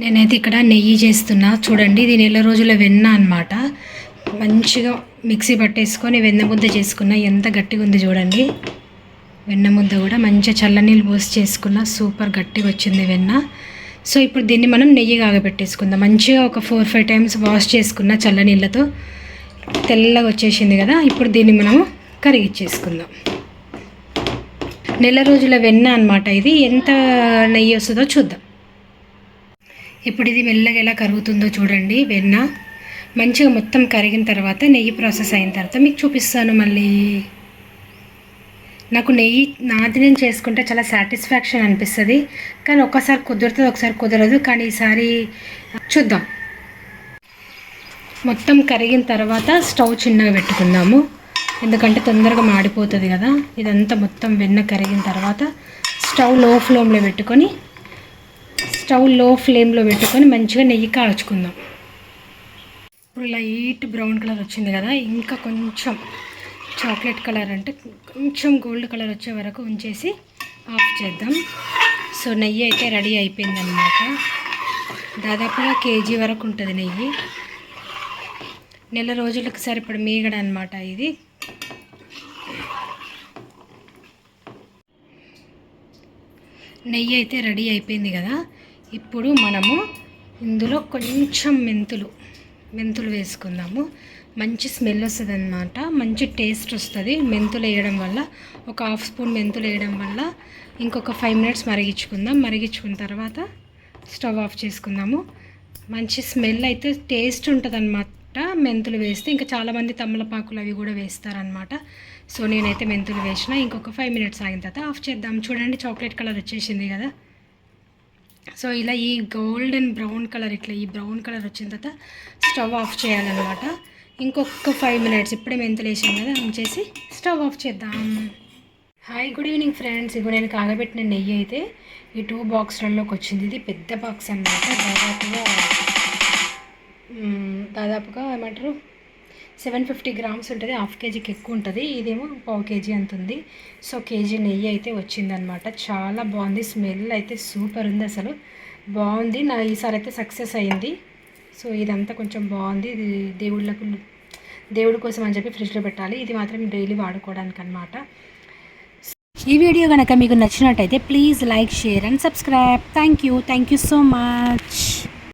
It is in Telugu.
నేనైతే ఇక్కడ నెయ్యి చేస్తున్నా. చూడండి ఇది నెల రోజుల వెన్న అనమాట మంచిగా మిక్సీ పట్టేసుకొని వెన్న ముద్ద చేసుకున్న. ఎంత గట్టిగా ఉంది చూడండి. వెన్న ముద్ద కూడా మంచిగా చల్లనీళ్ళు పోసి చేసుకున్న. సూపర్ గట్టిగా వచ్చింది వెన్న. సో ఇప్పుడు దీన్ని మనం నెయ్యి కాగబెట్టేసుకుందాం. మంచిగా ఒక ఫోర్ ఫైవ్ టైమ్స్ వాష్ చేసుకున్న చల్లనీళ్ళతో తెల్లగా వచ్చేసింది కదా. ఇప్పుడు దీన్ని మనము కరిగిచ్చేసుకుందాం నెల రోజుల వెన్న అనమాట ఇది. ఎంత నెయ్యి వస్తుందో చూద్దాం. ఇప్పుడు ఇది మెల్లగా ఎలా కరుగుతుందో చూడండి వెన్న. మంచిగా మొత్తం కరిగిన తర్వాత నెయ్యి ప్రాసెస్ అయిన తర్వాత మీకు చూపిస్తాను మళ్ళీ. నాకు నెయ్యి నాది నేను చేసుకుంటే చాలా సాటిస్ఫాక్షన్ అనిపిస్తుంది. కానీ ఒక్కసారి కుదురుతుంది ఒకసారి కుదరదు. కానీ ఈసారి చూద్దాం. మొత్తం కరిగిన తర్వాత స్టవ్ చిన్నగా పెట్టుకుందాము. ఎందుకంటే తొందరగా మాడిపోతుంది కదా. ఇదంతా మొత్తం వెన్న కరిగిన తర్వాత స్టవ్లో ఫ్లేమ్లో పెట్టుకొని స్టవ్లో ఫ్లేమ్లో పెట్టుకొని మంచిగా నెయ్యి కాల్చుకుందాం. ఇప్పుడు లైట్ బ్రౌన్ కలర్ వచ్చింది కదా ఇంకా కొంచెం చాక్లెట్ కలర్ అంటే కొంచెం గోల్డ్ కలర్ వచ్చే వరకు ఉంచేసి ఆఫ్ చేద్దాం. సో నెయ్యి అయితే రెడీ అయిపోయిందనమాట దాదాపుగా కేజీ వరకు ఉంటుంది నెయ్యి. నెల రోజులకు సరిపడ మీగడ అనమాట ఇది. నెయ్యి అయితే రెడీ అయిపోయింది కదా ఇప్పుడు మనము ఇందులో కొంచెం మెంతులు మెంతులు వేసుకుందాము. మంచి స్మెల్ వస్తుంది అనమాట మంచి టేస్ట్ వస్తుంది. మెంతులు వేయడం వల్ల ఒక హాఫ్ స్పూన్ మెంతులు వేయడం వల్ల ఇంకొక ఫైవ్ మినిట్స్ మరిగించుకుందాం. మరిగించుకున్న తర్వాత స్టవ్ ఆఫ్ చేసుకుందాము. మంచి స్మెల్ అయితే టేస్ట్ ఉంటుంది అనమాట మెంతులు వేస్తే. ఇంకా చాలామంది తమలపాకులు అవి కూడా వేస్తారనమాట సో నేనైతే మెంతులు వేసిన. ఇంకొక ఫైవ్ మినిట్స్ ఆగిన తర్వాత ఆఫ్ చేద్దాం. చూడండి చాక్లెట్ కలర్ వచ్చేసింది కదా. సో ఇలా ఈ గోల్డెన్ బ్రౌన్ కలర్ ఇట్లా ఈ బ్రౌన్ కలర్ వచ్చిన తర్వాత స్టవ్ ఆఫ్ చేయాలన్నమాట. ఇంకొక ఫైవ్ మినిట్స్ ఇప్పుడే మెంతులు వేసాం కదా ఉంచేసి స్టవ్ ఆఫ్ చేద్దాం. హాయ్ గుడ్ ఈవినింగ్ ఫ్రెండ్స్ ఇప్పుడు నేను కాగబెట్టిన నెయ్యి అయితే ఈ టూ బాక్స్లలోకి వచ్చింది. ఇది పెద్ద బాక్స్ అన్నమాట. దాదాపుగా దాదాపుగా ఏమంటారు? సెవెన్ ఫిఫ్టీ గ్రామ్స్ ఉంటుంది హాఫ్ కేజీకి ఎక్కువ ఉంటుంది. ఇదేమో పావు కేజీ అంత ఉంది. సో కేజీ నెయ్యి అయితే వచ్చిందనమాట. చాలా బాగుంది స్మెల్ అయితే సూపర్ ఉంది అసలు. బాగుంది నా ఈసారి అయితే సక్సెస్ అయింది. సో ఇదంతా కొంచెం బాగుంది. ఇది దేవుళ్ళకు దేవుడి కోసం అని చెప్పి ఫ్రిడ్జ్లో పెట్టాలి. ఇది మాత్రం డైలీ వాడుకోవడానికి అనమాట ఈ వీడియో కనుక మీకు నచ్చినట్టయితే please like share and subscribe. Thank you. Thank you so much.